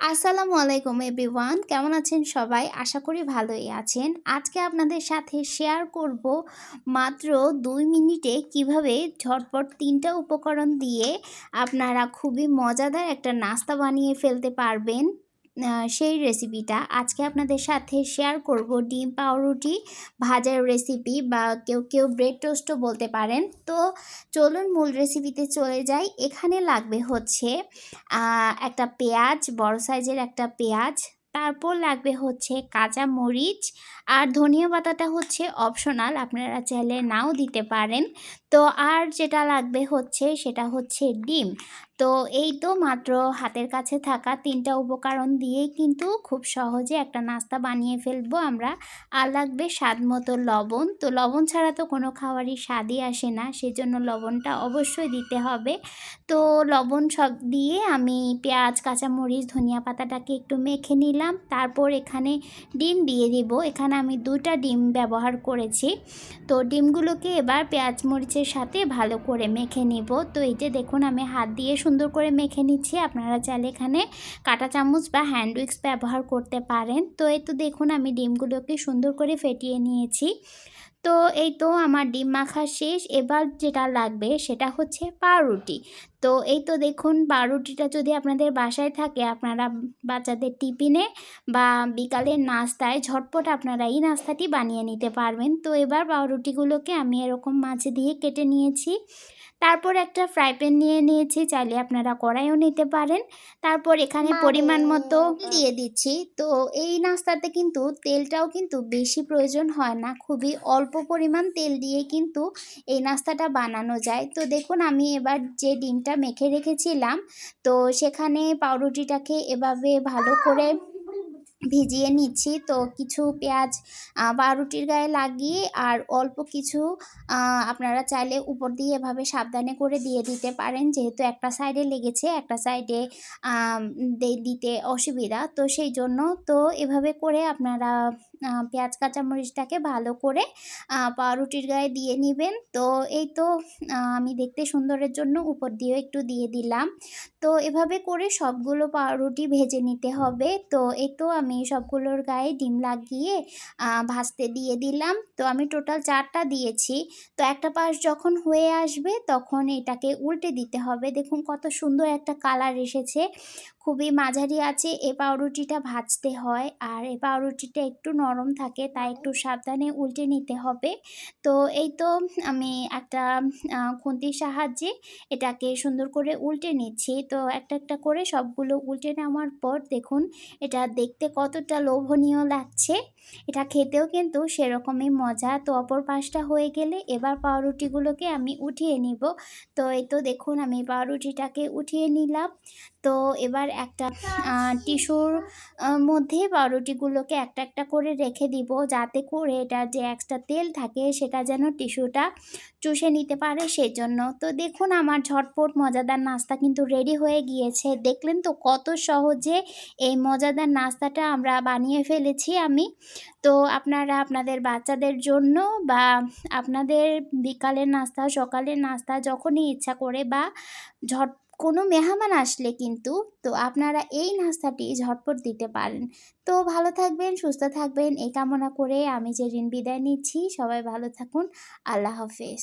আসসালামু আলাইকুম এভরিওয়ান, কেমন আছেন সবাই? আশা করি ভালোই আছেন। আজকে আপনাদের সাথে শেয়ার করব মাত্র দুই মিনিটে কীভাবে ঝটপট তিনটা উপকরণ দিয়ে আপনারা খুবই মজাদার একটা নাস্তা বানিয়ে ফেলতে পারবেন। সেই রেসিপিটা আজকে আপনাদের সাথে শেয়ার করব। ডিম পাউরুটি ভাজার রেসিপি বা কেউ কেউ ব্রেড টোস্টও বলতে পারেন। তো চলুন মূল রেসিপিতে চলে যাই। এখানে লাগবে হচ্ছে একটা পেঁয়াজ, বড় সাইজের একটা পেঁয়াজ। তারপর লাগবে হচ্ছে কাঁচা মরিচ আর ধনিয়া পাতাটা হচ্ছে অপশনাল আপনারা চাইলে নাও দিতে পারেন। তো আর যেটা লাগবে হচ্ছে সেটা হচ্ছে ডিম। তো এই তো মাত্র হাতের কাছে থাকা তিনটা উপকরণ দিয়েই কিন্তু খুব সহজে একটা নাস্তা বানিয়ে ফেলব আমরা। আর লাগবে স্বাদ মতো লবণ। তো লবণ ছাড়া তো কোনো খাবারই স্বাদই আসে না, সেজন্য লবণটা অবশ্যই দিতে হবে। তো লবণ সব দিয়ে আমি পেঁয়াজ, কাঁচামরিচ, ধনিয়া পাতাটাকে একটু মেখে নিলাম। তারপর এখানে ডিম দিয়ে দিব। এখানে আমি দুটা ডিম ব্যবহার করেছি। তো ডিমগুলোকে এবার পেঁয়াজ মরিচের সাথে ভালো করে মেখে নিব। তো এই যে দেখুন, আমি হাত দিয়ে সুন্দর করে মেখে নিচ্ছি। আপনারা চাইলে এখানে কাটা চামচ বা হ্যান্ড উইক্স ব্যবহার করতে পারেন। তো এই তো দেখুন, আমি ডিমগুলোকে সুন্দর করে ফেটিয়ে নিয়েছি। তো এই তো আমার ডিম মাখা শেষ। এবার যেটা লাগবে সেটা হচ্ছে পাউরুটি। তো এই তো দেখুন পাউরুটিটা যদি আপনাদের বাসায় থাকে আপনারা বাচ্চাদের টিফিনে বা বিকালের নাস্তায় ঝটপট আপনারা এই নাস্তাটি বানিয়ে নিতে পারবেন। তো এবার পাউরুটিগুলোকে আমি এরকম মাছে দিয়ে কেটে নিয়েছি। তারপর একটা ফ্রাই প্যান নিয়ে নিয়েছি চাইলে আপনারা কড়াইও নিতে পারেন। তারপর এখানে পরিমাণ মতো দিয়ে দিচ্ছি। তো এই নাস্তাতে কিন্তু তেলটাও কিন্তু বেশি প্রয়োজন হয় না খুবই অল্প পরিমাণ তেল দিয়ে কিন্তু এই নাস্তাটা বানানো যায়। তো দেখুন আমি এবার যে ডিমটা মেখে রেখেছিলাম। তো সেখানে পাউরুটিটাকে এভাবে ভালো করে ভিজিয়ে নিচ্ছি। তো কিছু পেঁয়াজ পাউরুটির গায়ে লাগিয়ে আর অল্প কিছু আপনারা চাইলে উপর দিয়ে এভাবে সাবধানে করে দিয়ে দিতে পারেন। যেহেতু একটা সাইডে লেগেছে, একটা সাইডে দিতে অসুবিধা। তো সেই জন্য তো এভাবে করে আপনারা পেঁয়াজ, কাঁচামরিচটাকে ভালো করে পাউরুটির গায়ে দিয়ে নেবেন। তো এই তো আমি দেখতে সুন্দরের জন্য উপর দিয়েও একটু দিয়ে দিলাম। তো এভাবে করে সবগুলো পাউরুটি ভেজে নিতে হবে। তো এই তো আমি সবগুলোর গায়ে ডিম লাগিয়ে ভাজতে দিয়ে দিলাম। তো আমি টোটাল চারটা দিয়েছি। তো একটা পাশ যখন হয়ে আসবে তখন এটাকে উল্টে দিতে হবে। দেখুন কত সুন্দর একটা কালার এসেছে। খুবই মাঝারি আছে। এ পাউরুটিটা ভাজতে হয়। আর এ পাউরুটিটা একটু নরম থাকে, তাই একটু সাবধানে উল্টে নিতে হবে। তো এই তো আমি একটা খুন্তির সাহায্যে এটাকে সুন্দর করে উল্টে নিচ্ছি। তো একটা একটা করে সবগুলো উল্টে নেওয়ার পর দেখুন, এটা দেখতে কতটা লোভনীয় লাগছে। এটা খেতেও কিন্তু সেরকমই মজা। তো অপর পাশটা হয়ে গেলে এবার পাউরুটিগুলোকে আমি উঠিয়ে নিব। তো এই তো দেখুন, আমি পাউরুটিটাকে উঠিয়ে নিলাম। তো এবার একটা টিস্যুর মধ্যে পাউরুটিগুলোকে একটা একটা করে রেখে দিব যাতে করে এটার যে এক্সট্রা তেল থাকে সেটা যেন টিস্যুটা চুষে নিতে পারে সেজন্য। তো দেখুন আমার ঝটপট মজাদার নাস্তা কিন্তু রেডি হয়ে গিয়েছে। দেখলেন তো কত সহজে এই মজাদার নাস্তাটা আমরা বানিয়ে ফেলেছি আমি। তো আপনারা আপনাদের বাচ্চাদের জন্য বা আপনাদের বিকালের নাস্তা, সকালের নাস্তা যখনই ইচ্ছা করে বা ঝট কোনো মেহমান আসলে কিন্তু, তো আপনারা এই নাস্তাটি ঝটপট দিতে পারেন। তো ভালো থাকবেন, সুস্থ থাকবেন, এই কামনা করে আমি যে ঋণ বিদায় নিচ্ছি। সবাই ভালো থাকুন। আল্লাহ হাফেজ।